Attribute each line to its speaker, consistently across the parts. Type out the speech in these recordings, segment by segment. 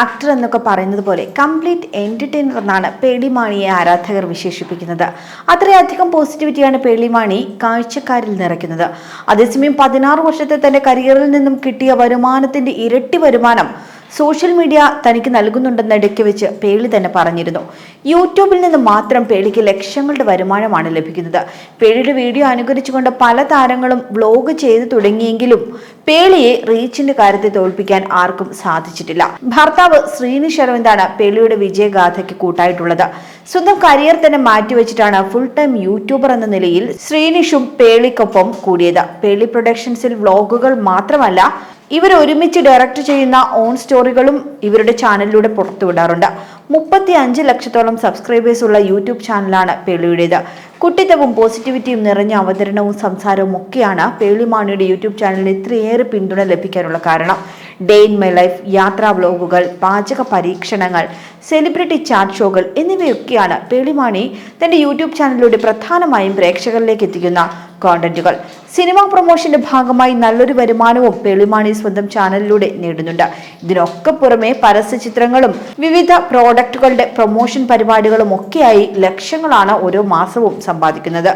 Speaker 1: Actor എന്നൊക്കെ പറയുന്നത് പോലെ കംപ്ലീറ്റ് എന്റർടൈനർ എന്നാണ് പേളിമാണിയെ ആരാധകർ വിശേഷിപ്പിക്കുന്നത്. അത്രയധികം പോസിറ്റിവിറ്റിയാണ് പേളിമാണി കാഴ്ചക്കാരിൽ നിറയ്ക്കുന്നത്. അതേസമയം പതിനാറ് വർഷത്തെ തന്റെ കരിയറിൽ നിന്നും കിട്ടിയ വരുമാനത്തിന്റെ ഇരട്ടി വരുമാനം സോഷ്യൽ മീഡിയ തനിക്ക് നൽകുന്നുണ്ടെന്ന് ഇടയ്ക്ക് വെച്ച് പേളി തന്നെ പറഞ്ഞിരുന്നു. യൂട്യൂബിൽ നിന്ന് മാത്രം പേളിക്ക് ലക്ഷങ്ങളുടെ വരുമാനമാണ് ലഭിക്കുന്നത്. പേളിയുടെ വീഡിയോ അനുകരിച്ചുകൊണ്ട് പല താരങ്ങളും വ്ലോഗ് ചെയ്തു തുടങ്ങിയെങ്കിലും പേളിയെ റീച്ചിന്റെ കാര്യത്തെ തോൽപ്പിക്കാൻ ആർക്കും സാധിച്ചിട്ടില്ല. ഭർത്താവ് ശ്രീനിഷ് അരവിന്ദാണ് പേളിയുടെ വിജയഗാഥയ്ക്ക് കൂട്ടായിട്ടുള്ളത്. സ്വന്തം കരിയർ തന്നെ മാറ്റിവെച്ചിട്ടാണ് ഫുൾ ടൈം യൂട്യൂബർ എന്ന നിലയിൽ ശ്രീനിഷും പേളിക്കൊപ്പം കൂടിയത്. പേളി പ്രൊഡക്ഷൻസിൽ വ്ലോഗുകൾ മാത്രമല്ല ഇവർ ഒരുമിച്ച് ഡയറക്റ്റ് ചെയ്യുന്ന ഓൺ സ്റ്റോറികളും ഇവരുടെ ചാനലിലൂടെ പുറത്തുവിടാറുണ്ട്. മുപ്പത്തി അഞ്ച് ലക്ഷത്തോളം സബ്സ്ക്രൈബേഴ്സ് ഉള്ള യൂട്യൂബ് ചാനലാണ് പേളിയുടേത്. കുട്ടിത്തവും പോസിറ്റിവിറ്റിയും നിറഞ്ഞ അവതരണവും സംസാരവും ഒക്കെയാണ് പേളിമാണിയുടെ യൂട്യൂബ് ചാനലിന് ഇത്രയേറെ പിന്തുണ ലഭിക്കാനുള്ള കാരണം. ഡേ ഇൻ മൈ ലൈഫ് യാത്രാ വ്ലോഗുകൾ പാചക പരീക്ഷണങ്ങൾ സെലിബ്രിറ്റി ചാറ്റ് ഷോകൾ എന്നിവയൊക്കെയാണ് പേളിമാണി തന്റെ യൂട്യൂബ് ചാനലിലൂടെ പ്രധാനമായും പ്രേക്ഷകരിലേക്ക് എത്തിക്കുന്ന കോണ്ടന്റുകൾ സിനിമാ പ്രൊമോഷന്റെ ഭാഗമായി നല്ലൊരു വരുമാനവും പേളിമാണി സ്വന്തം ചാനലിലൂടെ നേടുന്നുണ്ട്. ഇതിനൊക്കെ പുറമെ പരസ്യ ചിത്രങ്ങളും വിവിധ പ്രോഡക്റ്റുകളുടെ പ്രൊമോഷൻ പരിപാടികളും ഒക്കെയായി ലക്ഷങ്ങളാണ് ഓരോ മാസവും സമ്പാദിക്കുന്നത്.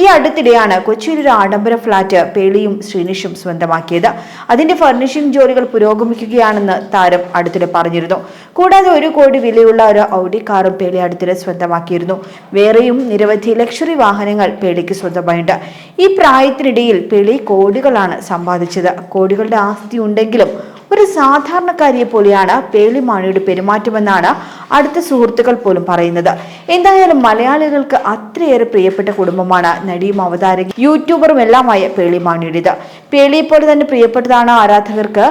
Speaker 1: ഈ അടുത്തിടെയാണ് കൊച്ചിയിൽ ഒരു ആഡംബര ഫ്ളാറ്റ് പേളിയും ശ്രീനിഷും സ്വന്തമാക്കിയത്. അതിന്റെ ഫർണിഷിംഗ് ജോലികൾ പുരോഗമിക്കുകയാണെന്ന് താരം അടുത്തിടെ പറഞ്ഞിരുന്നു. കൂടാതെ ഒരു കോടി വിലയുള്ള ഒരു ഔഡി കാറും പേളി അടുത്തിടെ സ്വന്തമാക്കിയിരുന്നു. വേറെയും നിരവധി ലക്ഷറി വാഹനങ്ങൾ പേളിക്ക് സ്വന്തമായിട്ടുണ്ട്. ഈ പ്രായത്തിനിടയിൽ പിളി കോടികളാണ് സമ്പാദിച്ചത്. കോടികളുടെ ആസ്തി ഉണ്ടെങ്കിലും ഒരു സാധാരണക്കാരിയെ പോലെയാണ് പേളിമാണിയുടെ പെരുമാറ്റമെന്നാണ് അടുത്ത സുഹൃത്തുക്കൾ പോലും പറയുന്നത്. എന്തായാലും മലയാളികൾക്ക് അത്രയേറെ പ്രിയപ്പെട്ട കുടുംബമാണ് നടിയും അവതാരകയും യൂട്യൂബറും എല്ലാമായ പേളിമാണിയുടേത് പേളിയെ പോലെ തന്നെ പ്രിയപ്പെട്ടതാണ് ആരാധകർക്ക്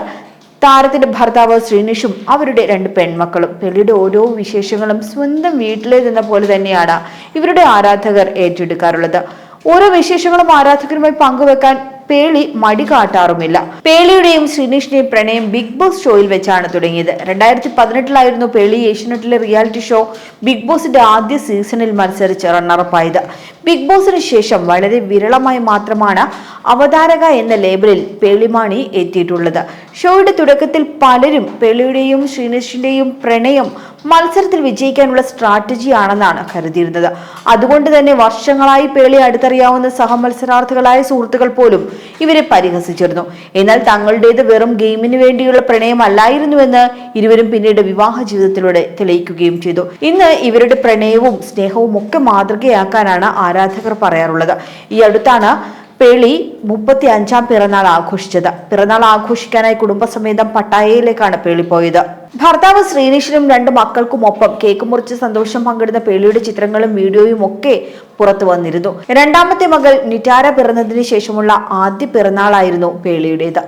Speaker 1: താരത്തിന്റെ ഭർത്താവ് ശ്രീനിഷും അവരുടെ രണ്ട് പെൺമക്കളും. പേളിയുടെ ഓരോ വിശേഷങ്ങളും സ്വന്തം വീട്ടിലേതെന്ന പോലെ തന്നെയാണ് ഇവരുടെ ആരാധകർ ഏറ്റെടുക്കാറുള്ളത്. ഓരോ വിശേഷങ്ങളും ആരാധകരുമായി പങ്കുവെക്കാൻ പേളി മടി കാട്ടാറുമില്ല. പേളിയുടെയും ശ്രീനിഷിന്റെയും പ്രണയം ബിഗ് ബോസ് ഷോയിൽ വെച്ചാണ് തുടങ്ങിയത്. രണ്ടായിരത്തി പതിനെട്ടിലായിരുന്നു പേളി ഏഷ്യനെറ്റിലെ റിയാലിറ്റി ഷോ ബിഗ് ബോസിന്റെ ആദ്യ സീസണിൽ മത്സരിച്ച് റണ്ണറപ്പായത് ബിഗ് ബോസിന് ശേഷം വളരെ വിരളമായി മാത്രമാണ് അവതാരക എന്ന ലേബലിൽ പേളിമാണി എത്തിയിട്ടുള്ളത്. ഷോയുടെ തുടക്കത്തിൽ പലരും പെളിയുടെയും ശ്രീനിഷിന്റെയും പ്രണയം മത്സരത്തിൽ വിജയിക്കാനുള്ള സ്ട്രാറ്റജി ആണെന്നാണ് കരുതിയിരുന്നത്. അതുകൊണ്ട് തന്നെ വർഷങ്ങളായി പേളി അടുത്തറിയാവുന്ന സഹമത്സരാർത്ഥികളായ സുഹൃത്തുക്കൾ പോലും ഇവരെ പരിഹസിച്ചിരുന്നു. എന്നാൽ തങ്ങളുടേത് വെറും ഗെയിമിന് വേണ്ടിയുള്ള പ്രണയമല്ലായിരുന്നുവെന്ന് ഇരുവരും പിന്നീട് വിവാഹ ജീവിതത്തിലൂടെ തെളിയിക്കുകയും ചെയ്തു. ഇന്ന് ഇവരുടെ പ്രണയവും സ്നേഹവും ഒക്കെ മാതൃകയാക്കാനാണ് ആരാധകർ പറയാറുള്ളത്. ഈ അടുത്താണ് പേളി മുപ്പത്തി അഞ്ചാം പിറന്നാൾ ആഘോഷിച്ചത്. പിറന്നാൾ ആഘോഷിക്കാനായി കുടുംബസമേതം പട്ടായയിലേക്കാണ് പേളി പോയത്. ഭർത്താവ് ശ്രീനിഷിനും രണ്ട് മക്കൾക്കും ഒപ്പം കേക്ക് മുറിച്ച് സന്തോഷം പങ്കിടുന്ന പേളിയുടെ ചിത്രങ്ങളും വീഡിയോയും ഒക്കെ പുറത്തു വന്നിരുന്നു. രണ്ടാമത്തെ മകൾ നിറ്റാര പിറന്നതിന് ശേഷമുള്ള ആദ്യ പിറന്നാളായിരുന്നു പേളിയുടേത്.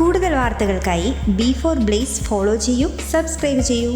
Speaker 2: കൂടുതൽ വാർത്തകൾക്കായി ബി ഫോർ ബ്ലേസ് ഫോളോ ചെയ്യൂ സബ്സ്ക്രൈബ് ചെയ്യൂ.